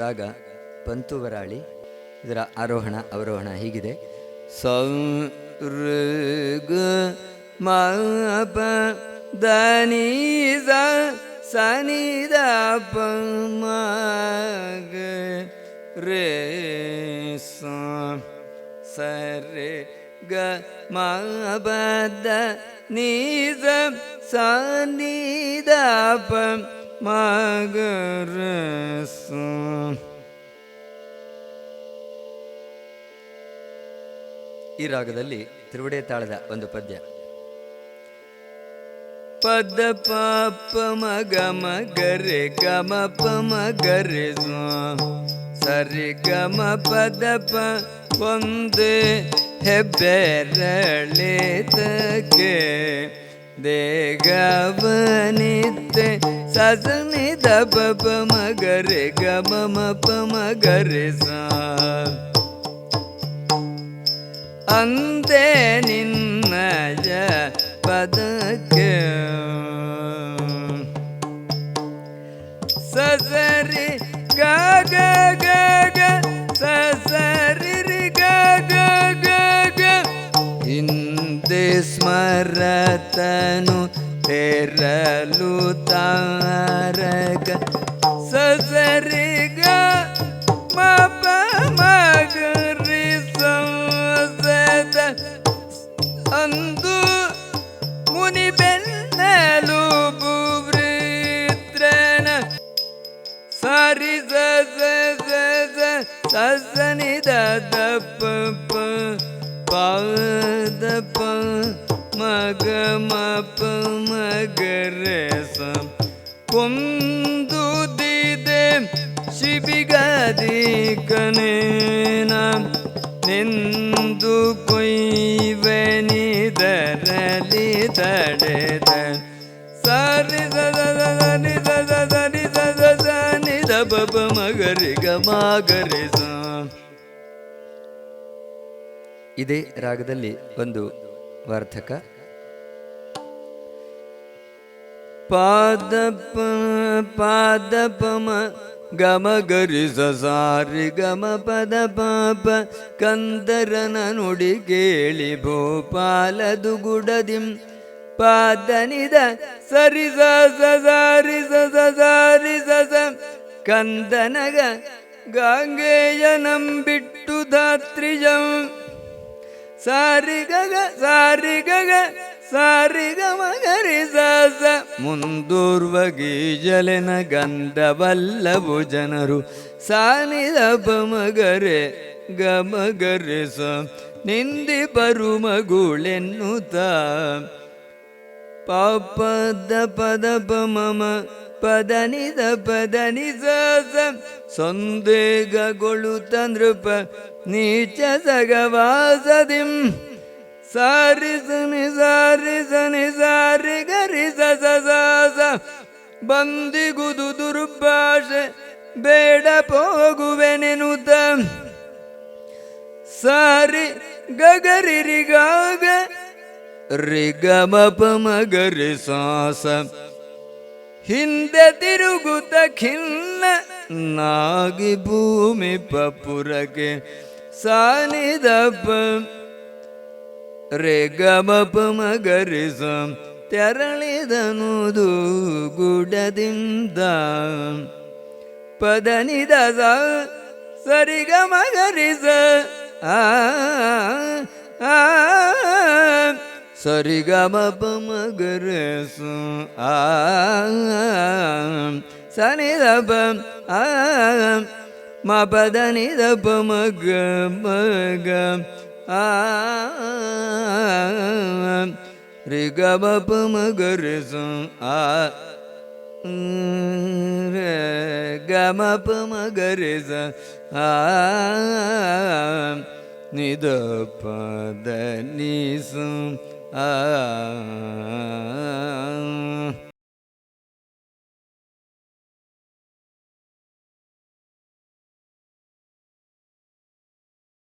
ರಾಗ ಪಂತುವರಾಳಿ, ಇದರ ಆರೋಹಣ, ಅವರೋಹಣ ಹೀಗಿದೆ. ಸೌ ಋ ಗ ಮ ಪ ದ ನೀ ಸ ಸ ನಿ ದ ಪ ಮ ಗ ರೇ ಸ ಸ ರೇ ಗ ಮ ಪ ದ ನೀ ಸ ಈ ರಾಗದಲ್ಲಿ ತಿರುವಡೆ ತಾಳದ ಒಂದು ಪದ್ಯ. ಪದ ಪಾಪ ಮಗ ಮಗರೆ ಗಮ ಪ ಮಗರೆ ಸರಿ ಗಮ ಪದ ಪ ಒಂದೇ ಹೆಬ್ಬೆರಳಿತಕ್ಕೆ ದೇಗವನಿತ್ತೆ ಸಸನಿ ದ ಪ ಮಗರೆ ಗಮ ಮ ಪ ಮಗರೆ ಸಾ. ಅಂತೆ ನಿನ್ನಯ ಪದಕ್ಕೆ ಸಸರಿ ಗ ಗ ಗ ಗ ಸಸರಿ ರಿ ಗ ಗ ಗ ಗ. ಹಿಂದೆ ಸ್ಮರತನು ತೆರಲು ತಾರಗ ಸಸರಿ ಗ ಮಗರಿ ಸಂಸದ ಅಂದು ಮುನಿ ಬೆನ್ನಲು ಬುವೃತ್ರನ ಸಾರಿ ಸ ಸ ಸ ಸ ಸ ಸ ನಿ ದ ದ ಪ ಪ ಪ ದ ಪ ಮ ಗ ಮ ಪ ಮ ಗ ರೆ ಸ ಕೊಂದು ದಿದೆ ಶಿಬಿಗದಿ ಕನೇನ ನಿಂದು ಕೊಯ್ವೆನಿದರಲಿ ತಡೆದ. ಸಾರಿ ನಿ ನಿ ನಿ ದ ಬಬ ಮಗರಿ ಗ ಮಾಗರಿ ಸ ಇದೇ ರಾಗದಲ್ಲಿ ಒಂದು ವಾರ್ತಕ ಪಾದ ಪಾದಪಮ ಪಾದ ಪಮ ಗಮ ಗರಿ ಸಾರಿ ಗಮ ಪದ ಪಾಪ ಕಂದರನ ನುಡಿ ಕೇಳಿ ಭೋಪಾಲದು ಗುಡದಿಂ ಪಾದನಿದ ಸರಿ ಸಾರಿ ಸಾರಿ ಸ ಕಂದನಗ ಗಾಂಗೇಯನಂ ಬಿಟ್ಟು ಧಾತ್ರಿಜಂ. ಸಾರಿ ಗಗ ಸಾರಿ ಗಗ ಸಾರಿ ಮುಂದೂರ್ವ ಗೀಜಲೆನ ಗಂಧವಲ್ಲವು ಜನರು ಸಾನಿದ ಬಮಗರೆ ಗಮಗರಿಸ. ನಿಂದಿ ಬರು ಮಗುಳೆನ್ನುತ್ತ ಪಾಪದ ಪದ ಮಮ ಪದನಿದ ಪದನಿ ಸ ಸಂದೇಗಗೊಳು ತಂದೃಪ ನೀಚ ಸಗವಾಸದಿಂ ಸಾರಿ ಸನಿ ಸಾರಿ ಸನಿ ಸಾರಿ ಗರಿ ಸ ಸ ಸ. ಸ ಬಂದಿಗುದು ದುರ್ಭಾಷೆ, ಬೇಡ ಹೋಗುವೆನೆನುತ ಸಾರಿ ಗಗರಿ ರಿಗಾಗ ರಿಗಮ ಸಾಸ. ಹಿಂದೆ ತಿರುಗುತ್ತ ಖಿನ್ನ, ನಾಗಿ ಭೂಮಿ ಪಪುರಗೆ ಸಾನಿದಪ್ಪ. ರೇ ಗಮ ಮಗರಿ ಸ ತೆರಳಿದನುದು ಗುಡದಿಂದ ಪದನಿದ ಸ ಸರಿ ಗಮ ಗರಿ ಸ ಆ ಆ ಸರಿ ಗಮ ಪಮ ಗರೆ ಸು ಆ ಸನಿ ದ ಪ ಆ ಮ ಪದ ನಿ